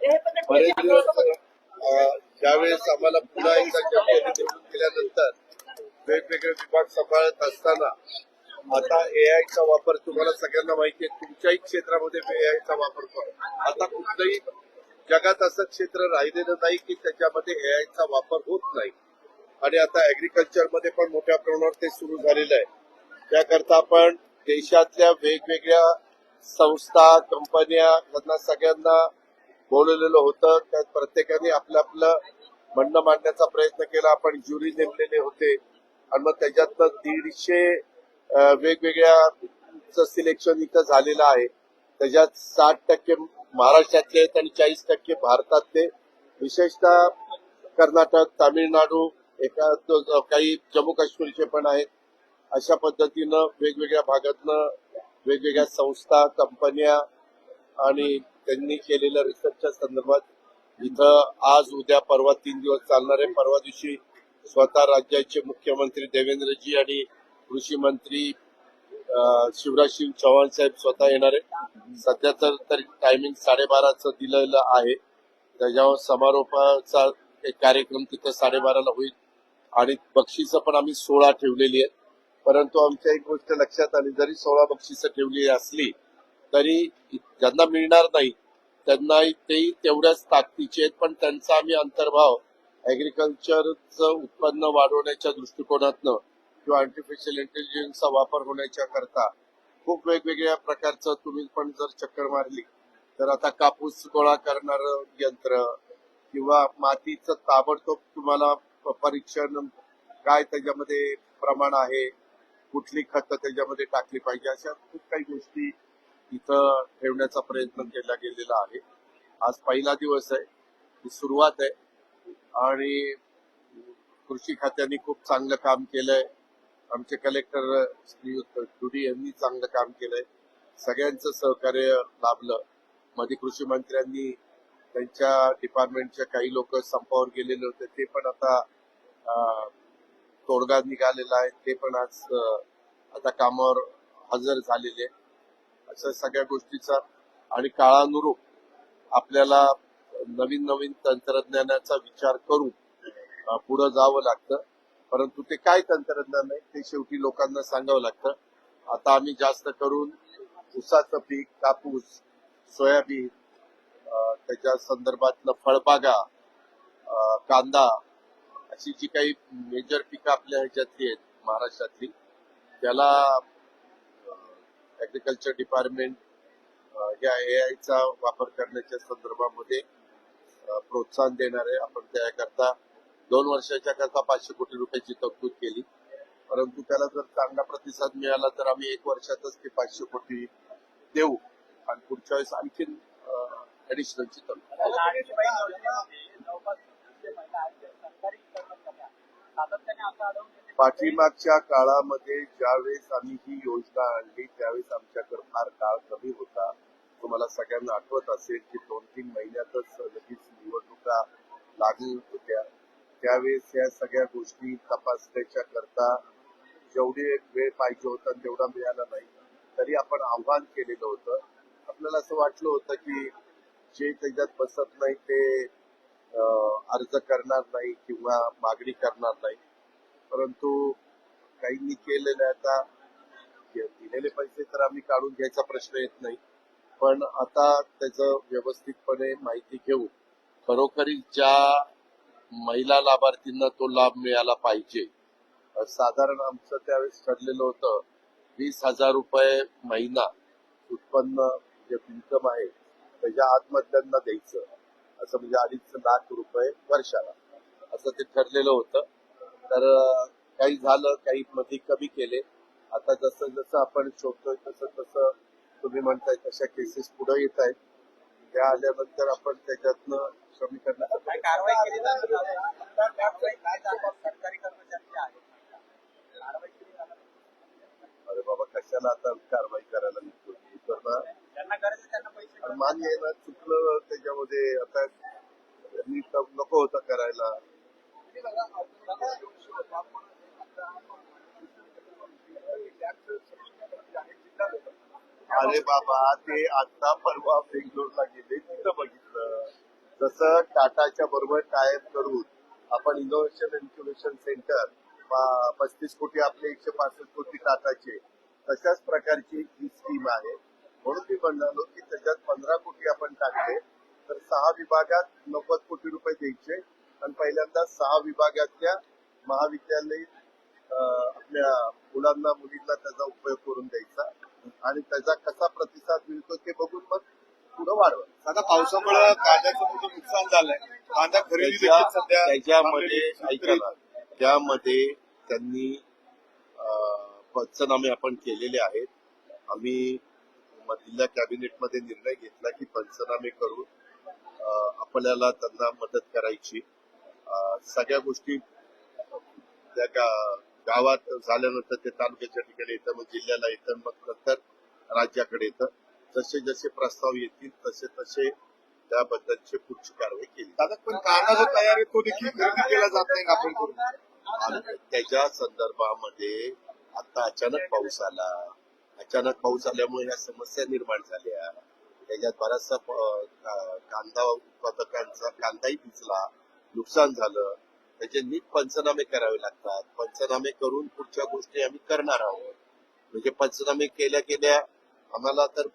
बरेच दिवस ज्यावेळेस आम्हाला पुन्हा एकदा चर्चेने निवडून दिल्यानंतर वेगवेगळे विभाग सांभाळत असताना आता एआयचा वापर तुम्हाला सगळ्यांना माहिती आहे तुमच्याही क्षेत्रामध्ये एआयचा वापर करू आता कुठलंही जगात असं क्षेत्र राहिलेलं नाही की त्याच्यामध्ये एआयचा वापर होत नाही. आणि आता ऍग्रिकल्चरमध्ये पण मोठ्या प्रमाणावर ते सुरू झालेलं आहे. त्याकरता आपण देशातल्या वेगवेगळ्या संस्था कंपन्या यांना सगळ्यांना बोलवलेलं होतं. त्यात प्रत्येकाने आपलं आपलं म्हणणं मांडण्याचा प्रयत्न केला. आपण ज्युरी नेमलेले होते. आणि मग त्याच्यातनं दीडशे वेगवेगळ्या सिलेक्शन इथं झालेलं आहे. त्याच्यात साठ टक्के महाराष्ट्रातले आहेत आणि चाळीस टक्के भारतातले. विशेषतः कर्नाटक तामिळनाडू एका काही जम्मू काश्मीरचे पण आहेत. अशा पद्धतीनं वेगवेगळ्या भागातनं वेगवेगळ्या संस्था कंपन्या आणि त्यांनी केलेल्या रिसर्चच्या संदर्भात इथं आज उद्या परवा तीन दिवस चालणार आहे. परवा दिवशी स्वतः राज्याचे मुख्यमंत्री देवेंद्रजी आणि कृषी मंत्री शिवराज सिंग चौहान साहेब स्वतः येणार आहे सध्या तर तरी टायमिंग साडेबाराचं दिलेलं आहे. त्याच्यावर समारोपाचा एक कार्यक्रम तिथं साडेबाराला होईल. आणि बक्षिसं पण आम्ही सोळा ठेवलेली आहेत. परंतु आमच्या एक गोष्ट लक्षात आली जरी सोळा बक्षिसं ठेवली असली तरी ज्यांना मिळणार नाही त्यांना तेही तेवढ्याच ताकदीचे आहेत पण त्यांचा आम्ही अंतर्भाव ऍग्रिकल्चरचं उत्पन्न वाढवण्याच्या दृष्टिकोनातनं किंवा आर्टिफिशियल इंटेलिजन्सचा वापर होण्याच्या करता खूप वेगवेगळ्या प्रकारचं तुम्ही पण जर चक्कर मारली तर आता कापूस गोळा करणार यंत्र किंवा मातीचं ताबडतोब तुम्हाला परीक्षण काय त्याच्यामध्ये प्रमाण आहे कुठली खतं त्याच्यामध्ये टाकली पाहिजे अशा खूप काही गोष्टी तिथं ठेवण्याचा प्रयत्न केला गेलेला आहे. आज पहिला दिवस आहे. ही सुरुवात आहे. आणि कृषी खात्याने खूप चांगलं काम केलंय. आमचे कलेक्टर श्रीयुत डुडी यांनी चांगलं काम केलंय. सगळ्यांचं सहकार्य लाभलं. मध्ये कृषी मंत्र्यांनी त्यांच्या डिपार्टमेंटच्या काही लोक संपावर गेलेले होते. ते पण आता तोडगा निघालेला आहे. ते पण आज आता कामावर हजर झालेले अशा सगळ्या गोष्टीचा आणि काळानुरूप आपल्याला नवीन नवीन तंत्रज्ञानाचा विचार करून पुढे जावं लागतं. परंतु ते काय तंत्रज्ञान आहे ते शेवटी लोकांना सांगावं लागतं. आता आम्ही जास्त करून ऊसाचं पीक कापूस सोयाबीन त्याच्या संदर्भातलं फळबागा अं, कांदा अशी जी काही मेजर पिकं आपल्या ह्याच्यातली आहेत महाराष्ट्रातली त्याला ऍग्रिकल्चर डिपार्टमेंट या ए आयचा वापर करण्याच्या संदर्भामध्ये प्रोत्साहन देणार आहे आपण त्याकरता दोन वर्षाच्या करता पाचशे कोटी रुपयाची तरतूद केली परंतु त्याला जर चांगला प्रतिसाद मिळाला तर आम्ही एक वर्षातच ते पाचशे कोटी देऊ आणि पुढच्या वेळेस आणखीन ऍडिशनलची तरतूद पाठीमागच्या काळामध्ये ज्यावेळेस आम्ही ही योजना आणली त्यावेळेस आमच्याकडे फार काळ कमी होता. तुम्हाला सगळ्यांना आठवत असेल की दोन तीन महिन्यातच लगेच निवडणुका लागू होत्या. त्यावेळेस या सगळ्या गोष्टी तपासण्याच्या करता जेवढे वेळ पाहिजे होता तेवढा मिळाला नाही तरी आपण आव्हान केलेलं होतं. आपल्याला असं वाटलं होतं की जे त्याच्यात बसत नाही ते अर्ज करणार नाही किंवा मागणी करणार नाही. परंतु काहींनी केलेलं आता. दिलेले पैसे तर आम्ही काढून घ्यायचा प्रश्न येत नाही. पण आता त्याचं व्यवस्थितपणे माहिती घेऊन खरोखरी ज्या महिला लाभार्थींना तो लाभ मिळाला पाहिजे साधारण आमचं त्यावेळेस ठरलेलं होतं वीस हजार रुपये महिना उत्पन्न जे इन्कम आहे त्याच्या आतमधल्यांना द्यायचं. असं म्हणजे अडीच लाख रुपये वर्षाला. असं ते ठरलेलं होतं. तर काही झालं काही मध्ये कमी केले. आता जसं जसं आपण शोधतोय तसं तसं तुम्ही म्हणताय तशा केसेस पुढे येत आहेत. त्या आल्यानंतर आपण त्याच्यातनं कमी करण्याचा. अरे बाबा कशाला आता कारवाई करायला निघतो? मान्य आहे ना चुकलं त्याच्यामध्ये आता नको होतं करायला. अरे बाबा ते आता परवा बेंगलोरला गेले तिथं बघितलं. जसं टाटाच्या बरोबर टायप करून आपण इनोव्हेशन इन्क्युबेशन सेंटर पस्तीस कोटी आपले एकशे पासष्ट कोटी टाटाचे तशाच प्रकारची ही स्कीम आहे. म्हणून मी म्हणालो की त्याच्यात पंधरा कोटी आपण टाकले तर सहा विभागात नव्वद कोटी रुपये द्यायचे. आणि पहिल्यांदा सहा विभागातल्या महाविद्यालयीन आपल्या मुलांना मुलींना त्याचा उपयोग करून द्यायचा. आणि त्याचा कसा प्रतिसाद मिळतो ते बघून मग पुढे वाढवा आता पावसामुळे कांद्याचं मोठं नुकसान झालंय. कांदा खरेदी सध्या त्याच्यामध्ये शेतकरी- ऐका ना. त्यामध्ये त्यांनी पंचनामे आपण केलेले आहेत. आम्ही मधल्या कॅबिनेटमध्ये निर्णय घेतला की पंचनामे करून आपल्याला त्यांना मदत करायची. सगळ्या गोष्टी त्या गावात झाल्यानंतर ते तालुक्याच्या ठिकाणी येतं मग जिल्ह्याला येतं मग नंतर राज्याकडे येतं. जसे जसे प्रस्ताव येतील तसे तसे त्याबद्दलची पुढची कारवाई केली दादा पण तयार आहे तो देखील खरेदी केला जात नाही आपण करून? त्याच्या संदर्भामध्ये आता अचानक पाऊस आला. अचानक पाऊस आल्यामुळे या समस्या निर्माण झाल्या. त्याच्यात बराचसा कांदा उत्पादकांचा कांदाही भिजला नुकसान झालं त्याचे नीट पंचनामे करावे लागतात. पंचनामे करून पुढच्या गोष्टी आम्ही करणार आहोत. म्हणजे पंचनामे केल्या केल्या आम्हाला तर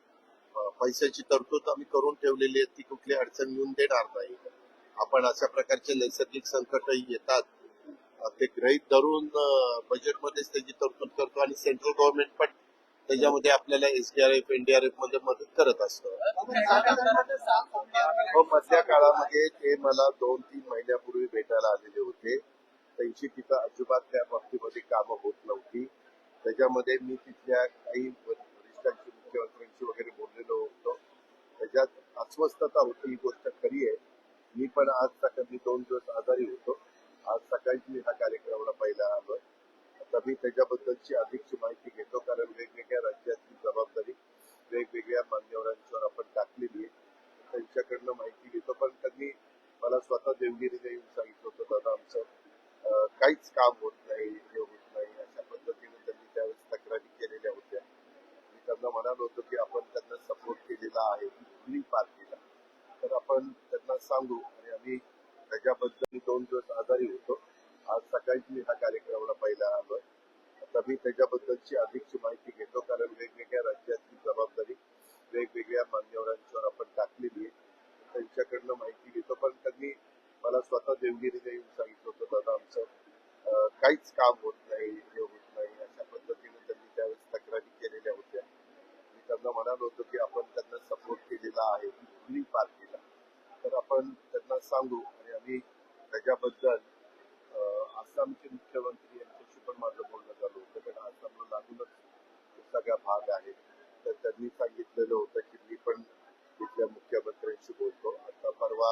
पैशाची तरतूद आम्ही करून ठेवलेली आहे ती कुठली अडचण येऊन देणार नाही. आपण अशा प्रकारचे नैसर्गिक संकटही येतात. ते गृहीत धरून बजेटमध्येच त्याची तरतूद करतो आणि सेंट्रल गव्हर्नमेंट पण त्याच्यामध्ये आपल्याला एसडीआरएफ एनडीआरएफमध्ये मदत करत असतो. हो, मधल्या काळामध्ये ते मला दोन तीन महिन्यापूर्वी भेटायला आलेले होते. त्यांची तिथं अजिबात त्या बाबतीमध्ये कामं होत नव्हती. त्याच्यामध्ये मी तिथल्या काही वरिष्ठांशी मुख्यमंत्र्यांशी वगैरे बोललेलो होतो. त्याच्यात अस्वस्थता होती ही गोष्ट खरी आहे. मी पण आज सकाळी दोन दिवस आजारी होतो. आज सकाळी मी हा कार्यक्रमाला पहिला आलो. आता मी त्याच्याबद्दलची अधिकची माहिती घेतो कारण वेगवेगळ्या राज्यातली जबाबदारी वेगवेगळ्या मान्यवरांच्यावर आपण टाकलेली आहे. त्यांच्याकडनं माहिती घेतो पण त्यांनी मला स्वतः देवगिरीला येऊन सांगितलं होतं दादा आमचं काहीच काम होत नाही हे होत नाही. अशा पद्धतीने त्यांनी त्यावेळेस तक्रारी केलेल्या होत्या. मी त्यांना म्हणालो होतो की आपण त्यांना सपोर्ट केलेला आहे कुठली पार्टीला. तर आपण त्यांना सांगू आणि आम्ही त्याच्याबद्दल दोन दिवस आजारी होतो. आज सकाळी मी हा कार्यक्रमाला पहिला आलो. आता मी त्याच्याबद्दलची अधिकची माहिती घेतो कारण वेगवेगळ्या राज्यातली जबाबदारी वेगवेगळ्या मान्यवरांच्यावर आपण टाकलेली आहे. त्यांच्याकडनं माहिती घेतो पण त्यांनी मला स्वतः देवगिरीला येऊन सांगितलं होतं दादा आमचं अं, काहीच काम होत नाही हे होत नाही अशा पद्धतीने त्यांनी त्यावेळेस तक्रारी केलेल्या होत्या मी त्यांना म्हणालो होतो की आपण त्यांना सपोर्ट केलेला आहे कुठलीही पार्टीला तर आपण त्यांना सांगू आणि आम्ही त्याच्याबद्दल अं, आसामचे मुख्यमंत्री यांच्याशी पण माझं बोलणं झालं होतं कारण आसामला लागूनच सगळा भाग आहे तर त्यांनी सांगितलेलं होतं की मी पण तिथल्या मुख्यमंत्र्यांशी बोलतो आता परवा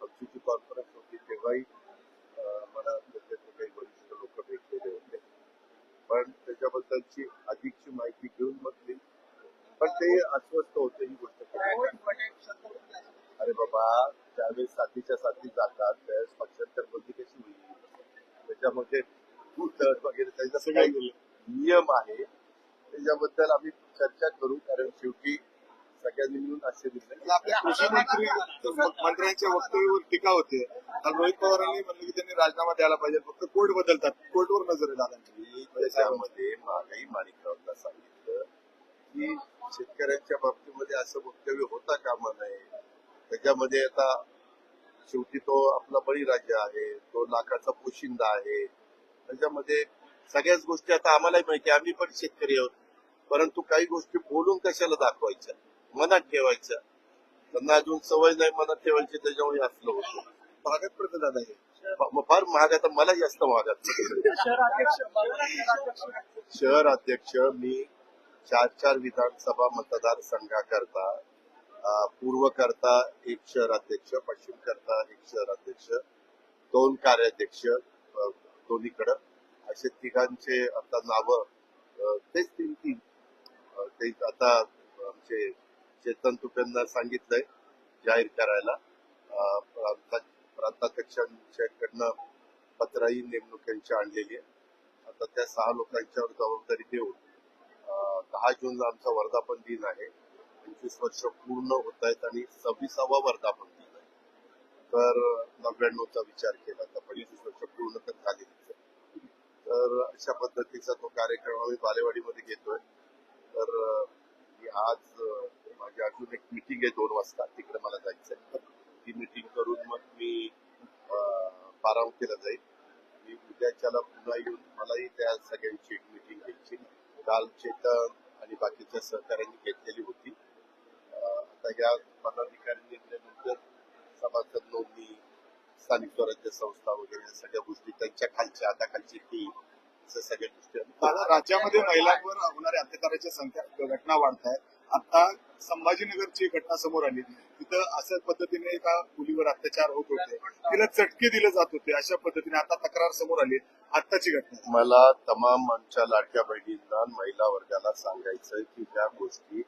आमची जी कॉन्फरन्स होती तेव्हाही अं, मला त्याच्यातले काही वरिष्ठ लोक भेटलेले होते पण त्याच्याबद्दलची अधिकची माहिती घेऊन मग मी पण ते अस्वस्थ होते ही गोष्ट. अरे बाबा ज्यावेळेस साथीच्या साथी जातात त्यावेळेस पक्षांतर बंदी कशी होईल? त्याच्यामध्ये भूतदळ वगैरे त्याचा काही नियम आहे. त्याच्याबद्दल आम्ही चर्चा करू कारण शेवटी सगळ्यांनी मिळून असे निर्णय आपल्या कृषी मंत्री मंत्र्यांच्या वक्तव्यावर टीका होते. काल रोहित पवारांनी म्हणलं की त्यांनी राजीनामा द्यायला पाहिजे. फक्त कोर्ट बदलतात. कोर्टवर नजर आहे दादांची. मी त्याच्यामध्ये मागाई माणिकरावला सांगितलं की शेतकऱ्यांच्या बाबतीमध्ये असं वक्तव्य होता कामा नये. त्याच्यामध्ये आता शेवटी तो आपला बळीराजा आहे. तो लाखाचा पोशिंदा आहे. त्याच्यामध्ये सगळ्याच गोष्टी आता आम्हालाही माहिती आम्ही पण शेतकरी आहोत. परंतु काही गोष्टी बोलून कशाला दाखवायच्या? मनात ठेवायच्या. त्यांना अजून सवय नाही मनात ठेवायची त्याच्यामुळे असलं होतं. महागात पडतं दादा हे फार महाग आता मला जास्त महागात शहर अध्यक्ष मी चार चार विधानसभा मतदारसंघाकरता पूर्व करता एक शहर अध्यक्ष पश्चिम करता एक शहर अध्यक्ष दोन कार्याध्यक्ष अ, दोन्हीकडं. असे तिघांचे आता नाव तेच तीन तीन. ते आता आमचे चेतन तुपेंना सांगितलंय जाहीर करायला. प्रांता प्रांताध्यक्षांच्याकडनं पत्राही नेमणुकांची आणलेली आहे. आता त्या सहा लोकांच्यावर जबाबदारी देऊन दहा जूनला आमचा वर्धापन दिन आहे. पंचवीस वर्ष पूर्ण होत आहेत आणि सव्वीसावा वर्धापन दिन आहे. तर नव्याण्णवचा विचार केला तर पंचवीस वर्ष पूर्ण तर झालेलीच आहे. तर अशा पद्धतीचा तो कार्यक्रम आम्ही बालेवाडीमध्ये घेतोय. तर आज माझी अजून एक मिटिंग आहे दोन वाजता. तिकडे मला जायचंय. आहे मिटिंग करून मग मी अं, बारामतीला जाईल. मी उद्याच्याला पुन्हा येऊन मलाही त्या सगळ्यांची एक मिटिंग घ्यायची. काल चेतन आणि बाकीच्या सहकाऱ्यांनी घेतलेली होती. आता या पदाधिकारी नेमल्यानंतर सभासद नोंदणी स्थानिक स्वराज्य संस्था वगैरे या सगळ्या गोष्टी त्यांच्या खालच्या हाताखालची ती असं सगळ्या गोष्टी राज्यामध्ये महिलांवर होणाऱ्या अत्याचाराच्या संख्या घटना वाढत आहेत. आता संभाजीनगरची घटना समोर आली. तिथं अशा पद्धतीने एका मुलीवर अत्याचार होत होते. तिला चटके दिले जात होते. अशा पद्धतीने आता तक्रार समोर आली आत्ताची घटना. मला तमाम आमच्या लाडक्या बहिणींना महिला वर्गाला सांगायचं की त्या गोष्टी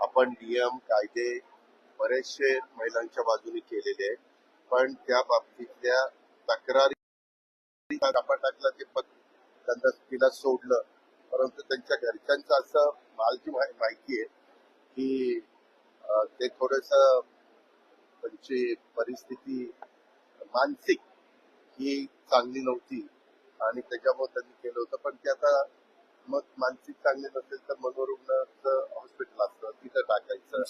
आपण नियम कायदे बरेचसे महिलांच्या बाजूने केलेले आहेत. पण त्या बाबतीतल्या तक्रारी टाकला ते पद त्यांना तिला सोडलं. परंतु त्यांच्या घरच्यांचं असं मला माहिती आहे की ते थोडस त्यांची परिस्थिती मानसिक ही चांगली नव्हती. आणि त्याच्यामुळे त्यांनी केलं होतं. पण ते आता मग मानसिक चांगले नसेल तर मनोरुग्णाचं हॉस्पिटल असतं तिथं टाकायचं.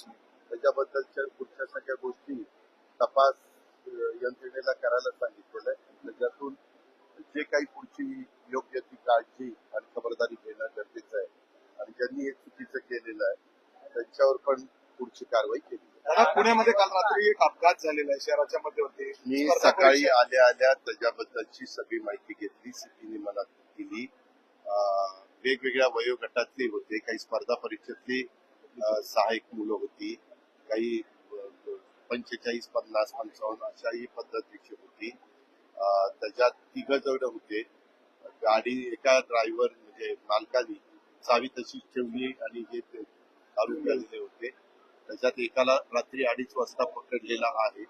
त्याच्याबद्दलच्या पुढच्या सगळ्या गोष्टी तपास यंत्रणेला करायला सांगितलेलं आहे. त्याच्यातून जे काही पुढची योग्य ती काळजी आणि खबरदारी घेणं गरजेचं आहे. आणि ज्यांनी हे चुकीचं केलेलं आहे त्यांच्यावर पण पुढची कारवाई केली. दादा पुण्यामध्ये काल रात्री एक अपघात झालेला आहे शहराच्या मध्यवर्ती. मी सकाळी आल्या आल्या त्याच्याबद्दलची सगळी माहिती घेतली सिटीने मला दिली. वेगवेगळ्या वयोगटातली होते काही स्पर्धा परीक्षेतली अं, सहायक मुलं होती काही पंचेचाळीस पन्नास पंचावन्न अशाही पद्धतीची होती. त्याच्यात तिघ जण होते. गाडी एका ड्रायव्हर म्हणजे मालकाने चावी तशीच ठेवली आणि हे गेलेले होते. त्याच्यात एकाला रात्री अडीच वाजता पकडलेला आहे.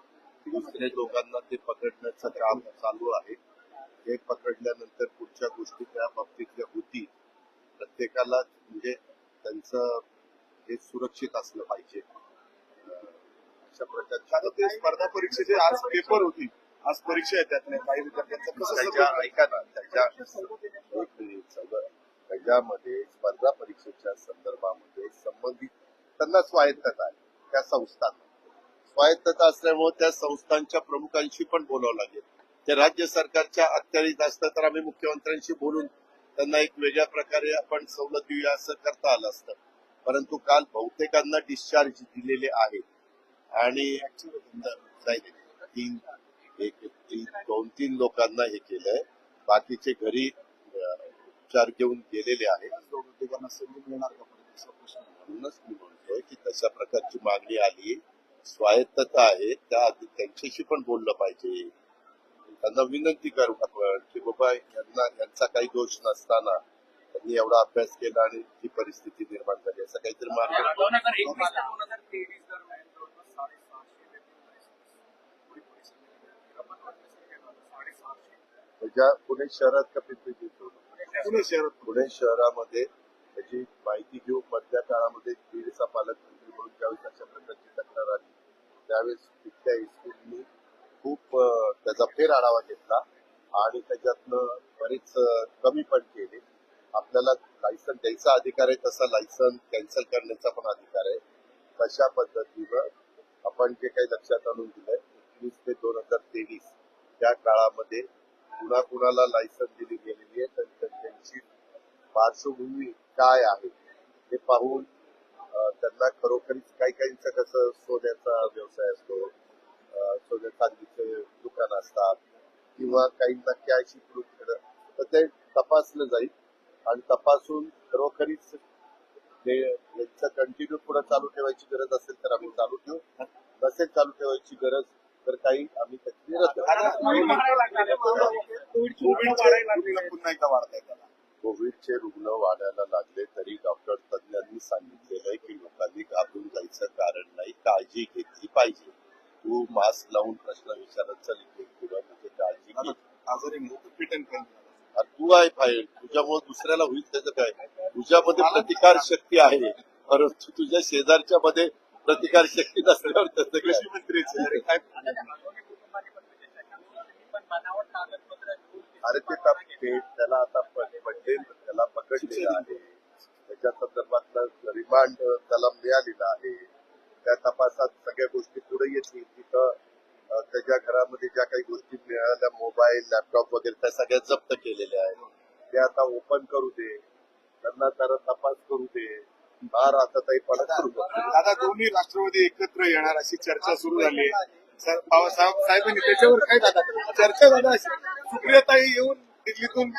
दुसऱ्या दोघांना ते पकडण्याचं काम चालू आहे. हे पकडल्यानंतर पुढच्या गोष्टी त्या बाबतीतल्या होती प्रत्येकाला म्हणजे त्यांचं हे सुरक्षित असलं पाहिजे. अशा प्रकारच्या ते स्पर्धा परीक्षेचे आज पेपर होती. आज परीक्षा आहे त्यातल्या काही विद्यार्थ्यांचं कसं ऐका ना त्याच्या त्याच्यामध्ये स्पर्धा परीक्षेच्या संदर्भामध्ये संबंधित त्यांना स्वायत्तता आहे. त्या संस्थांना स्वायत्तता असल्यामुळे त्या संस्थांच्या प्रमुखांशी पण बोलावं लागेल. ते राज्य सरकारच्या अखत्यारीत असतं तर आम्ही मुख्यमंत्र्यांशी बोलून त्यांना एक वेगळ्या प्रकारे आपण सवलत देऊया असं करता आलं असतं. परंतु काल बहुतेकांना डिस्चार्ज दिलेले आहेत आणि तीन एक तीन दोन तीन लोकांना हे केलंय. बाकीचे घरी उपचार घेऊन गेलेले आहेत. म्हणूनच मी म्हणतोय की तशा प्रकारची मागणी आली. स्वायत्तता आहे त्या आधी त्यांच्याशी पण बोललं पाहिजे. त्यांना विनंती करू आपण की बाबा यांना यांचा काही दोष नसताना त्यांनी एवढा अभ्यास केला आणि ही परिस्थिती निर्माण झाली. असं काहीतरी मार्ग व्यक्ती पुणे शहरात का पिंपरी पुणे शहरात. पुणे शहरामध्ये त्याची माहिती घेऊन मधल्या काळामध्ये बीडचा पालकमंत्री म्हणून ज्यावेळेस अशा प्रकारची तक्रार आली त्यावेळेस तिथल्या स्कूलनी खूप अं, फेर आढावा घेतला आणि त्याच्यातनं बरेच कमी पण केले. आपल्याला लायसन द्यायचा अधिकार आहे तसा लायसन कॅन्सल करण्याचा पण अधिकार आहे. तशा पद्धतीनं आपण जे काही लक्षात आणून दिलंय एकवीस ते दोन हजार तेवीस त्या काळामध्ये कुणा कुणाला लायसन दिली गेलेली आहे तर त्यांची पार्श्वभूमी काय आहे हे पाहून त्यांना खरोखरीच काही काहींचा कसं सोन्याचा व्यवसाय असतो सोन्या चांदीचे दुकान असतात किंवा काहींना कॅश इकडून तर ते तपासलं जाईल. आणि तपासून खरोखरीच ते यांचं कंटिन्यू पुढे चालू ठेवायची गरज असेल तर आम्ही चालू ठेवू. नसेल चालू ठेवायची गरज तर काही आम्ही कोविडचे रुग्ण पुन्हा एकदा वाढत आहेत दादा. कोविडचे रुग्ण वाढायला लागले. मास्क लावून प्रश्न विचारत चालली तुला म्हणजे काळजी घे. आजारी मुळे पेटंट अरे तू आहे फाईल तुझ्यामुळे दुसऱ्याला होईल त्याचं काय? तुझ्यामध्ये प्रतिकार शक्ती आहे. परंतु तुझ्या शेजारच्या मध्ये प्रतिकार शक्ती नसल्यावर त्याचं कृषी मंत्री अरे ते त्याला आता पटेल त्याला पकडलेलं आहे. त्याच्या संदर्भातलं रिमांड त्याला मिळालेलं आहे. त्या तपासात सगळ्या गोष्टी पुढे येतील. तिथं त्याच्या घरामध्ये ज्या काही गोष्टी मिळाल्या मोबाईल लॅपटॉप वगैरे त्या सगळ्या जप्त केलेल्या आहेत. ते आता ओपन करू दे. त्यांना जरा तपास करू दे. फार आता ताई पडत करू दादा दोन्ही राष्ट्रवादी एकत्र येणार अशी चर्चा सुरू झाली. सर बाबासाहेब साहेबांनी त्याच्यावर काय दादा चर्चा झाला अशी. येऊन दिल्लीतून